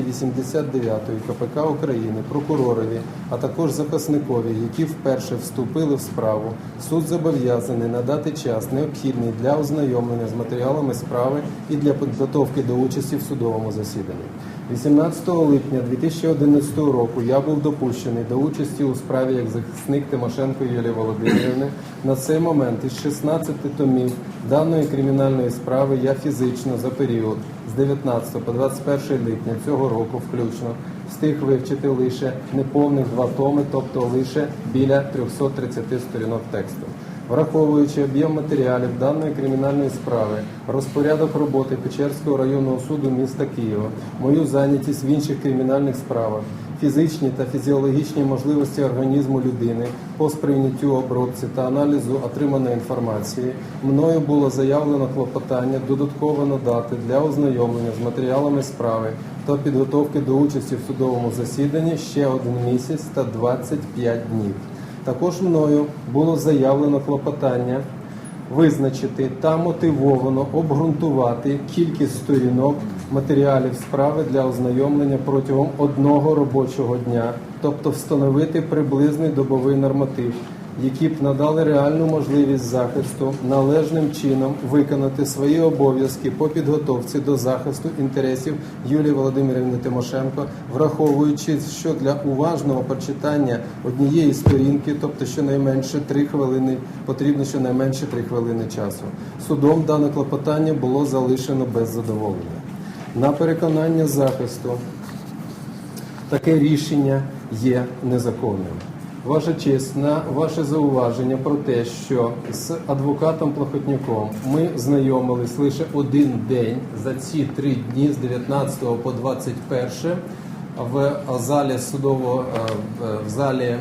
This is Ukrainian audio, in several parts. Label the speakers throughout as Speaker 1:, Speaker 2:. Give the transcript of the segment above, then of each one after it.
Speaker 1: 289 КПК України прокуророві, а також запасникові, які вперше вступили в справу, суд зобов'язаний надати час необхідний для ознайомлення з матеріалами справи і для підготовки до участі в судовому засіданні. 18 липня 2011 року я був допущений до участі у справі як захисник Тимошенко Юлії Володимирівни. На цей момент із 16 томів даної кримінальної справи я фізично за період з 19 по 21 липня цього року включно встиг вивчити лише неповних два томи, тобто лише біля 330 сторінок тексту. Враховуючи об'єм матеріалів даної кримінальної справи, розпорядок роботи Печерського районного суду міста Києва, мою зайнятість в інших кримінальних справах, фізичні та фізіологічні можливості організму людини по сприйняттю обробці та аналізу отриманої інформації, мною було заявлено клопотання додатково надати для ознайомлення з матеріалами справи та підготовки до участі в судовому засіданні ще один місяць та 25 днів. Також мною було заявлено клопотання визначити та мотивовано обґрунтувати кількість сторінок матеріалів справи для ознайомлення протягом одного робочого дня, тобто встановити приблизний добовий норматив, які б надали реальну можливість захисту належним чином виконати свої обов'язки по підготовці до захисту інтересів Юлії Володимирівни Тимошенко, враховуючи, що для уважного прочитання однієї сторінки, тобто щонайменше три хвилини, потрібно щонайменше три хвилини часу. Судом дане клопотання було залишено без задоволення. На переконання захисту таке рішення є незаконним. Ваша честь, на ваше зауваження про те, що з адвокатом Плохотнюком ми знайомились лише один день за ці три дні з 19 по 21 в залі судового е, в залі е,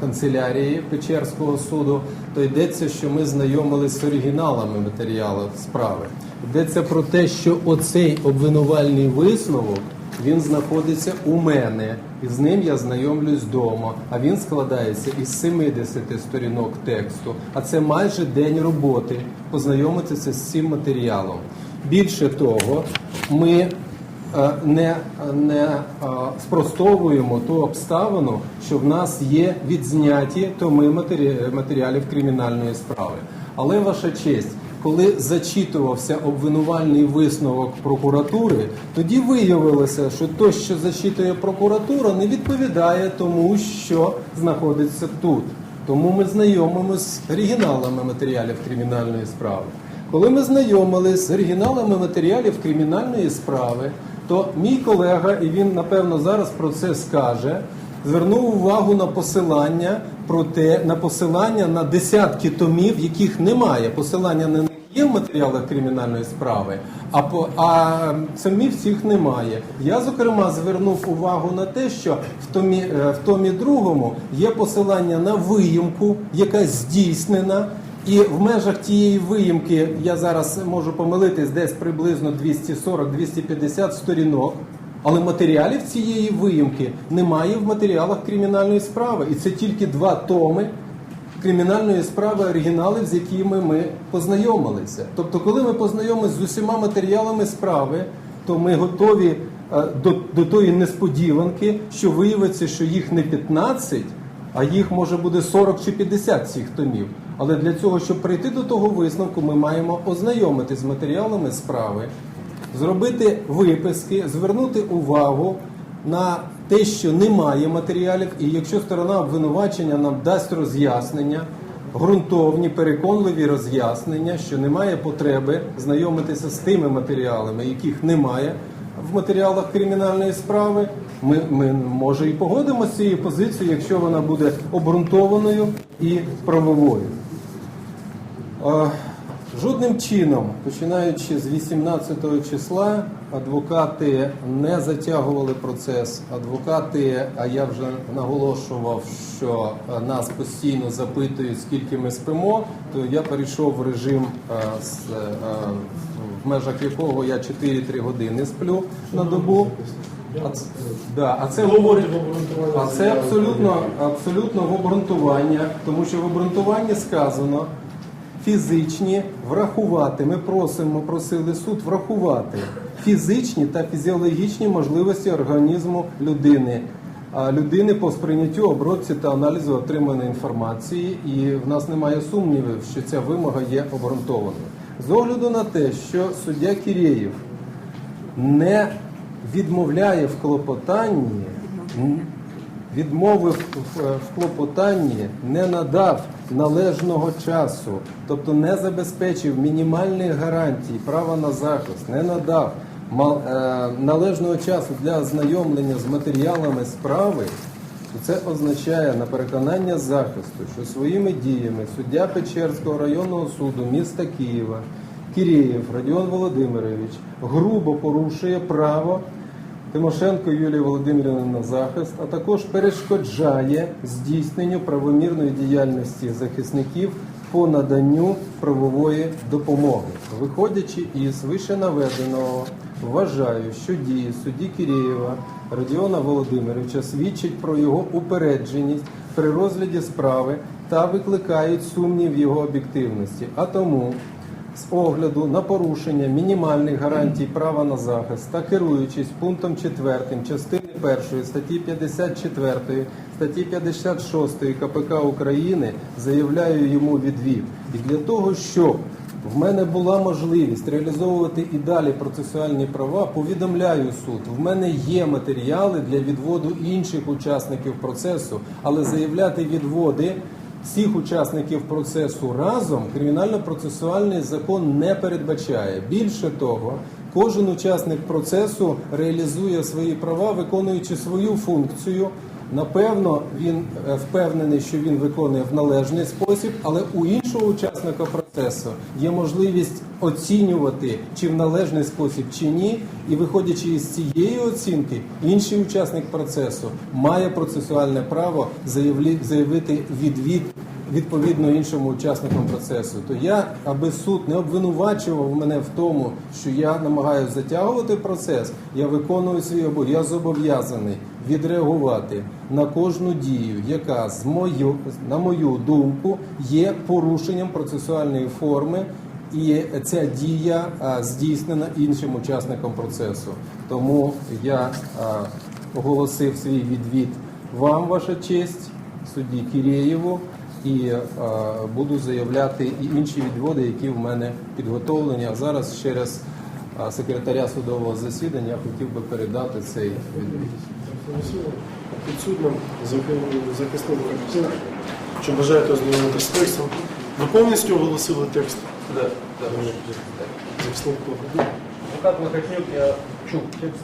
Speaker 1: канцелярії Печерського суду, то йдеться, що ми знайомились з оригіналами матеріалу справи. Йдеться про те, що оцей обвинувальний висновок він знаходиться у мене, і з ним я знайомлюсь вдома. А він складається із 70 сторінок тексту. А це майже день роботи познайомитися з цим матеріалом. Більше того, ми е, не, не е, спростовуємо ту обставину, що в нас є відзняті томи матері- матеріалів кримінальної справи. Але ваша честь, коли зачитувався обвинувальний висновок прокуратури, тоді виявилося, що те, що зачитує прокуратура, не відповідає тому, що знаходиться тут. Тому ми знайомимося з оригіналами матеріалів кримінальної справи. Коли ми знайомились з оригіналами матеріалів кримінальної справи, то мій колега, і він напевно зараз про це скаже, звернув увагу на посилання про те, на посилання на десятки томів, яких немає. Посилання них є в матеріалах кримінальної справи, а по а самих всіх немає. Я зокрема звернув увагу на те, що в томі е, в томі другому є посилання на виїмку, яка здійснена. І в межах тієї виїмки я зараз можу помилитись десь приблизно 240-250 сторінок. Але матеріалів цієї виїмки немає в матеріалах кримінальної справи. І це тільки два томи кримінальної справи, оригінали, з якими ми познайомилися. Тобто, коли ми познайомилися з усіма матеріалами справи, то ми готові е, до, до тої несподіванки, що виявиться, що їх не 15, а їх може буде 40 чи 50 цих томів. Але для цього, щоб прийти до того висновку, ми маємо ознайомити з матеріалами справи, зробити виписки, звернути увагу на те, що немає матеріалів, і якщо сторона обвинувачення нам дасть роз'яснення, ґрунтовні, переконливі роз'яснення, що немає потреби знайомитися з тими матеріалами, яких немає в матеріалах кримінальної справи, ми, ми може і погодимося з цією позицією, якщо вона буде обґрунтованою і правовою. Жодним чином, починаючи з 18 числа, адвокати не затягували процес. Адвокати, а я вже наголошував, що е, нас постійно запитують, скільки ми спимо, то я перейшов в режим, е, е, в межах якого я 4-3 години сплю на добу. А, да, а це говорить, а це абсолютно, абсолютно в обґрунтування, тому що в обґрунтуванні сказано, фізичні врахувати. Ми просимо, просили суд врахувати фізичні та фізіологічні можливості організму людини. а, Людини по сприйняттю, обробці та аналізу отриманої інформації, і в нас немає сумнівів, що ця вимога є обґрунтованою. З огляду на те, що суддя Кірєєв не відмовляє в клопотанні, відмовив в, клопотанні, не надав належного часу, тобто не забезпечив мінімальних гарантій права на захист, не надав е, належного часу для ознайомлення з матеріалами справи. то Це означає на переконання захисту, що своїми діями суддя Печерського районного суду міста Києва Кірєєв Радіон Володимирович грубо порушує право Тимошенко Юлії Володимирівни на захист, а також перешкоджає здійсненню правомірної діяльності захисників по наданню правової допомоги. Виходячи із вище наведеного, вважаю, що дії судді Кірєєва Радіона Володимировича свідчать про його упередженість при розгляді справи та викликають сумнів його об'єктивності. А тому з огляду на порушення мінімальних гарантій права на захист та керуючись пунктом 4 частини 1 статті 54 статті 56 КПК України заявляю йому відвід. І для того, щоб в мене була можливість реалізовувати і далі процесуальні права, повідомляю суд. В мене є матеріали для відводу інших учасників процесу, але заявляти відводи всіх учасників процесу разом кримінально-процесуальний закон не передбачає. Більше того, кожен учасник процесу реалізує свої права, виконуючи свою функцію. Напевно, він е, впевнений, що він виконує в належний спосіб, але у іншого учасника процесу є можливість оцінювати, чи в належний спосіб, чи ні. І виходячи із цієї оцінки, інший учасник процесу має процесуальне право заявити відвід відповідно іншому учасникам процесу. То я, аби суд не обвинувачував мене в тому, що я намагаюся затягувати процес, я виконую свій обов'язок. Зобов'язаний відреагувати на кожну дію, яка з мою, на мою думку є порушенням процесуальної форми. І ця дія здійснена іншим учасником процесу. Тому я оголосив свій відвід вам, ваша честь, судді Кірєєву, і буду заявляти і інші відводи, які в мене підготовлені. А зараз через секретаря судового засідання хотів би передати цей відвід.
Speaker 2: Підсудним захи- захисним захисником. Чи бажаєте ознайомитися з текстом? Ви повністю оголосили текст? Захисник Плохотнюк.
Speaker 3: Адвокат Лохотнюк, я чув текст.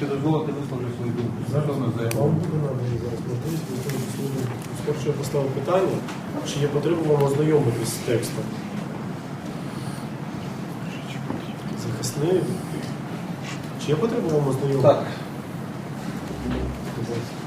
Speaker 3: Чи дозволити висловлю свою думку? Стосовно заяви.
Speaker 2: Вам буде наданий зараз можливість висловити свою думку. Спершу я поставив питання, чи є потреба вам ознайомитись з текстом? Захисник? Чи є потреба вам ознайомитись?
Speaker 3: Так. Thank you.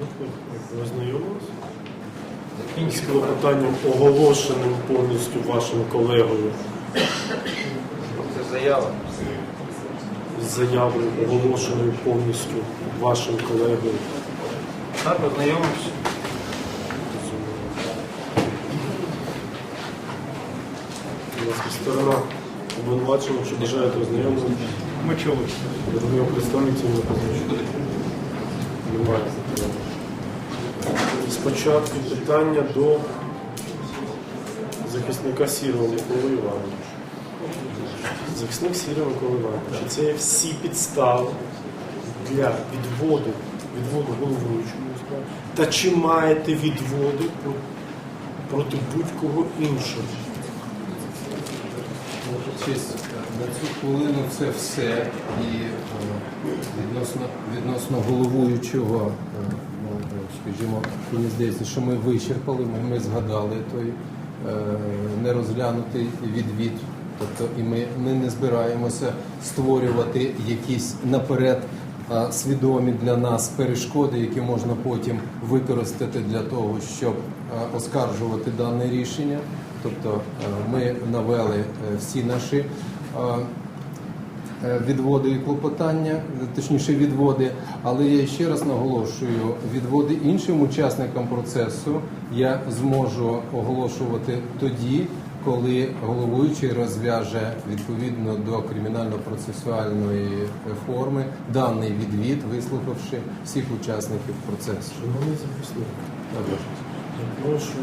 Speaker 2: Захисник, ви ознайомились? З клопотанням оголошеним повністю вашим колегою
Speaker 3: Це заява.
Speaker 2: з заявою, оголошеною повністю вашим колегою.
Speaker 3: Так, ознайомився.
Speaker 2: Будь ласка, сторона обвинувачена, чи бажаєте ознайомитися?
Speaker 3: Ми чули.
Speaker 2: Другого представниців не позначено. Немає. Спочатку питання до захисника Сірова Миколи Івановича. Захисник Сірова Микола Іванович. Чи це всі підстави для відводу, відводу головуючого? Та чи маєте відводи проти будь-кого іншого?
Speaker 1: На цю хвилину це все. І е, відносно, відносно головуючого, е, скажімо, мені здається, що ми вичерпали, ми, згадали той е, нерозглянутий відвід. Тобто, і ми, ми не збираємося створювати якісь наперед е, свідомі для нас перешкоди, які можна потім використати для того, щоб е, оскаржувати дане рішення. Тобто е, ми навели е, всі наші е, е, відводи і клопотання, точніше відводи, але я ще раз наголошую, відводи іншим учасникам процесу я зможу оголошувати тоді, коли головуючий розв'яже відповідно до кримінально-процесуальної е, форми даний відвід, вислухавши всіх учасників процесу.
Speaker 2: Шановний захисник, Я прошу,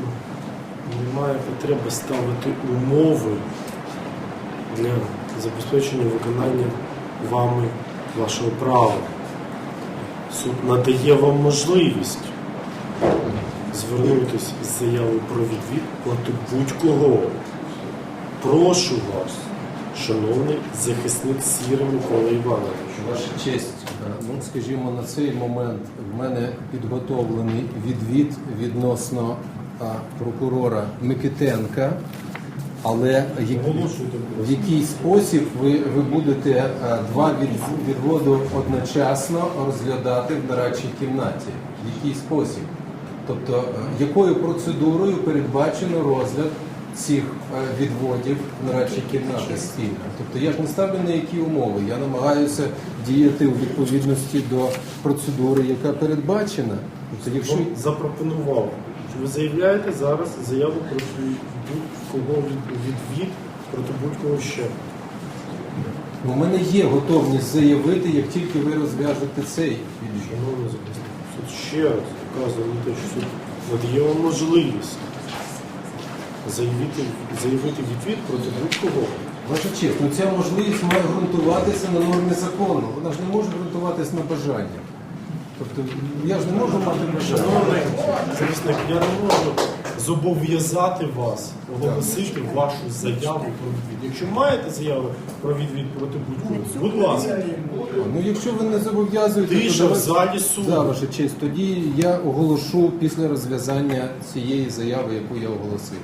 Speaker 2: немає потреби ставити умови для забезпечення виконання вами вашого права. Суд надає вам можливість звернутися з заявою про відвід будь-кого. Прошу вас, шановний захисник Сіра Микола Іванович.
Speaker 1: Ваша честь, ну скажімо, на цей момент в мене підготовлений відвід відносно прокурора Микитенка, але в який спосіб ви, ви будете е, два від, відводу одночасно розглядати в нарадчій кімнаті? В який спосіб? Тобто, е, якою процедурою передбачено розгляд цих е, відводів нарадчої кімнати спільно? Тобто я ж не ставлю на які умови. Я намагаюся діяти у відповідності до процедури, яка передбачена. Тобто, якщо
Speaker 2: запропонував, що ви заявляєте зараз заяву про будь-кого відвід проти будь-кого ще.
Speaker 1: у мене є готовність заявити, як тільки ви розв'яжете цей відвід.
Speaker 2: Шановний захисник, суд ще раз вказує на те, що суд надає вам можливість заявити, заявити відвід проти будь-кого.
Speaker 1: Ваша честь, ну ця можливість має ґрунтуватися на нормі закону. Вона ж не може ґрунтуватися на бажання. Тобто я ж не можу мати бажання.
Speaker 2: Шановний захисник, я не можу зобов'язати вас оголосити вашу заяву про відвід. Якщо маєте заяву про відвід проти будь-кого, будь ласка,
Speaker 1: Ну якщо ви не зобов'язуєте,
Speaker 2: тиша в
Speaker 1: давайте-
Speaker 2: залі суду.
Speaker 1: Да, ваша честь, тоді я оголошу після розв'язання цієї заяви, яку я оголосив.